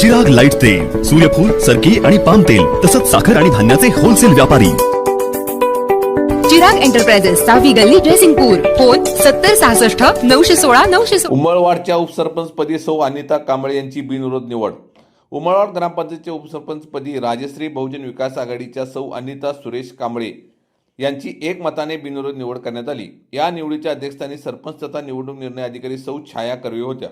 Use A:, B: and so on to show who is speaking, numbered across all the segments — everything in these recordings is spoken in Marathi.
A: चिराग लाइट तेल सूर्यफूल सरकी आणि पाम तेल तसंच साखर आणि धान्याचे होलसेल व्यापारी.
B: चिराग एंटरप्राइजेस सहावी गल्ली ड्रेसिंगपूर फोन सत्तर सहासष्ट नऊशे सोळा नऊशे
C: उमळवाडच्या उपसरपंचपदी सौ अनिता कांबळे यांची बिनविरोध निवड. उमळवाड ग्रामपंचायतच्या उपसरपंचपदी राजश्री बहुजन विकास आघाडीच्या सौ अनिता सुरेश कांबळे यांची एकमताने बिनविरोध निवड करण्यात आली. या निवडीच्या अध्यक्षस्थानी सरपंच तथा निवडणूक निर्णय अधिकारी सौ छाया कर्वे होत्या.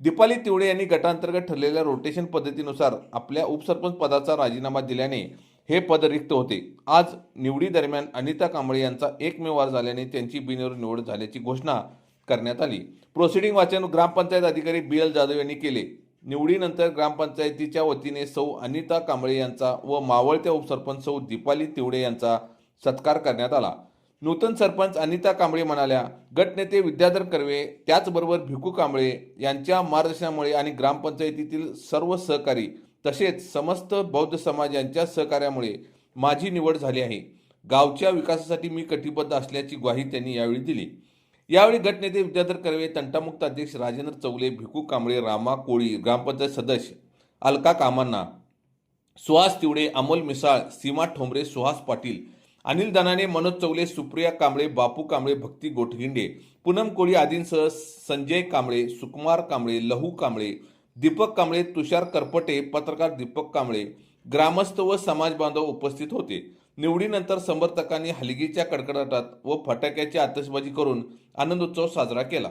C: दीपाली तिवडे यांनी गटांतर्गत ठरलेल्या रोटेशन पद्धतीनुसार आपल्या उपसरपंच पदाचा राजीनामा दिल्याने हे पद रिक्त होते. आज निवडी दरम्यान अनिता कांबळे यांचा एकमेव वार झाल्याने त्यांची बिनविरोध निवड झाल्याची घोषणा करण्यात आली. प्रोसिडिंग वाचन ग्रामपंचायत अधिकारी बी एल जाधव यांनी केले. निवडीनंतर ग्रामपंचायतीच्या वतीने सौ अनिता कांबळे यांचा व मावळत्या उपसरपंच सौ दीपाली तिवडे यांचा सत्कार करण्यात आला. नूतन सरपंच अनिता कांबळे म्हणाल्या गटनेते विद्याधर कर्वे त्याचबरोबर भिकू कांबळे यांच्या मार्गदर्शनामुळे आणि ग्रामपंचायतीतील सर्व सहकारी तसेच समस्त बौद्ध समाज यांच्या सहकार्यामुळे माझी निवड झाली आहे. गावच्या विकासासाठी मी कटिबद्ध असल्याची ग्वाही त्यांनी यावेळी दिली. यावेळी गटनेते विद्याधर कर्वे तंटामुक्त अध्यक्ष राजेंद्र चौले भिकू कांबळे रामा कोळी ग्रामपंचायत सदस्य अलका कामांना सुहास तिवडे अमोल मिसाळ सीमा ठोंबरे सुहास पाटील अनिल दानाने मनोज चौले सुप्रिया कांबळे बापू कांबळे भक्ती गोठगिंडे पूनम कोळी आदींसह संजय कांबळे सुकुमार कांबळे लहू कांबळे दीपक कांबळे तुषार करपटे पत्रकार दीपक कांबळे ग्रामस्थ व समाज बांधव उपस्थित होते. निवडीनंतर समर्थकांनी हलगीच्या कडकडाटात व फटाक्याची आतषबाजी करून आनंदोत्सव साजरा केला.